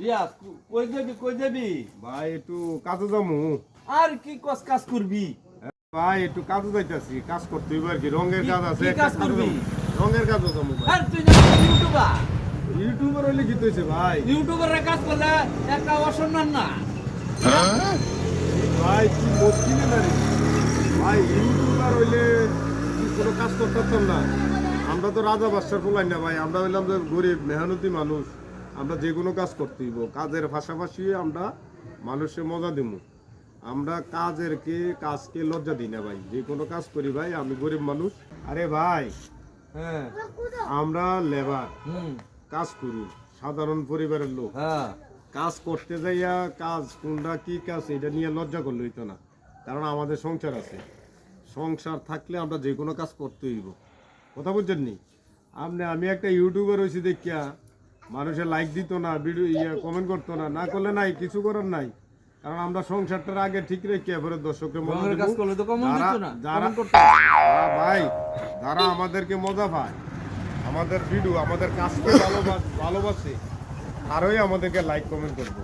রিয়াজ কই যাবি কই যাবি? ভাই একটু কাজে যামু। আর কি কস কাজ করবি? ভাই একটু কাজে যাইতাছি কাজ করতে হইব আর কি রঙের কাজ আছে কাজ করবি? রঙের কাজও যামু ভাই। আর তুই ইউটিউবার ইউটিউবার হইলে কি হইছে ভাই? ইউটিউবারের কাজ করলে একটা অসম্মান না। ভাই কি মুশকিলে ভাই ইউটিউবার হইলে কি কোনো কাজ করতে পারতাম না। আমরা তো রাজা বাদশার পোলাই না ভাই আমরা হইলাম যে গরিব মেহনতি মানুষ। আমরা যে কোনো কাজ করতে হইব কাজের পাশাপাশি আমরা মানুষের মজা দিব আমরা কাজের কে কাজকে লজ্জা দিই না ভাই। যে কোনো কাজ করি ভাই আমি গরিব মানুষ। আরে ভাই হ্যাঁ। আমরা লেবার। কাজ করি সাধারণ পরিবারের লোক। হ্যাঁ। কাজ করতে যাইয়া কাজ কোনটা কি কাজ এটা নিয়ে লজ্জা করলে হইতো না। কারণ আমাদের সংসার আছে। সংসার থাকলে আমরা যে কোনো কাজ করতে হইব কথা বলছেন নি? আপনি আমি একটা ইউটিউবে হয়েছি দেখিয়া মানুষের লাইক দিত না ভিডিও ইয়ে কমেন্ট করতো না না করলে নাই কিছু করার নাই। কারণ আমরা সংসারটার আগে ঠিক রেখে তো কমন যারা- ভাই যারা আমাদেরকে মজা পায় আমাদের ভিডিও আমাদের কাজকে ভালোবাস ভালোবাসে আরোই আমাদেরকে লাইক কমেন্ট করব।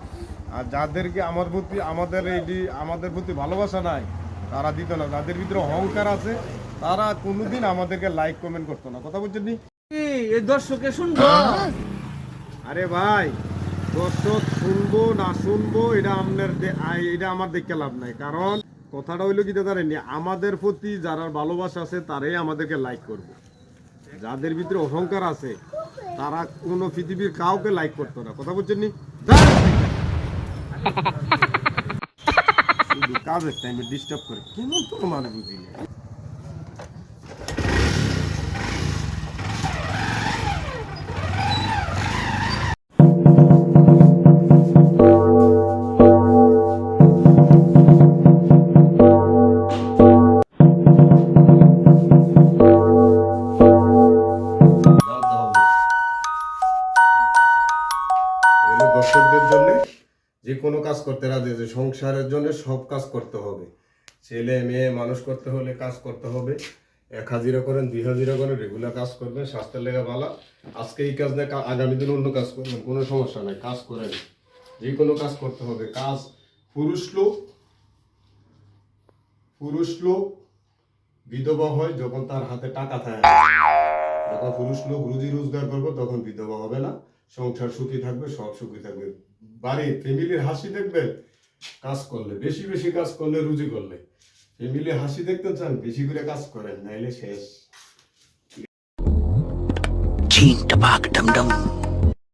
আর যাদেরকে আমার প্রতি আমাদের এই আমাদের প্রতি ভালোবাসা নাই তারা দিত না। যাদের ভিতরে অহংকার আছে তারা কোনোদিন আমাদেরকে লাইক কমেন্ট করতো না। কথা বলছেন এই দর্শকে শুনব? আরে ভাই দর্শক শুনব না শুনব এটা আপনার এটা আমার দেখতে লাভ নাই। কারণ কথাটা হইল কি জানেন আমাদের প্রতি যারা ভালোবাসা আছে তারাই আমাদেরকে লাইক করবে। যাদের ভিতরে অহংকার আছে তারা কোনো পৃথিবীর কাউকে লাইক করতো না। কথা বলছেন নি? কাজের টাইমে ডিস্টার্ব করে কেমন তো মানে বুঝি এগুলো দর্শকদের জন্য যে কোনো কাজ করতে রাজি আছে, সংসারের জন্য সব কাজ করতে হবে। ছেলে, মেয়ে, মানুষ করতে হলে কাজ করতে হবে। এক হাজিরা করেন, দুই হাজিরা করেন রেগুলার কাজ করবেন, স্বাস্থ্যের লেগে ভালো। আজকে এই কাজ নেই আগামী দিন অন্য কাজ করবেন, কোনো সমস্যা নাই, কাজ করেন যে কোনো কাজ করতে হবে। কাজ, পুরুষ লোক পুরুষ লোক বিধবা হয় যখন তার হাতে টাকা থাকে। যখন পুরুষ লোক রুজি রোজগার করবে, তখন বিধবা হবে না। সংসার সুখী থাকবে, সব সুখী থাকবে। বাড়ি ফ্যামিলির হাসি দেখবে, কাজ করলে, বেশি বেশি কাজ করলে, রুজি করলে। ফ্যামিলি হাসি দেখতে চান, বেশি করে কাজ করেন, নাইলে শেষ। চিন্তা.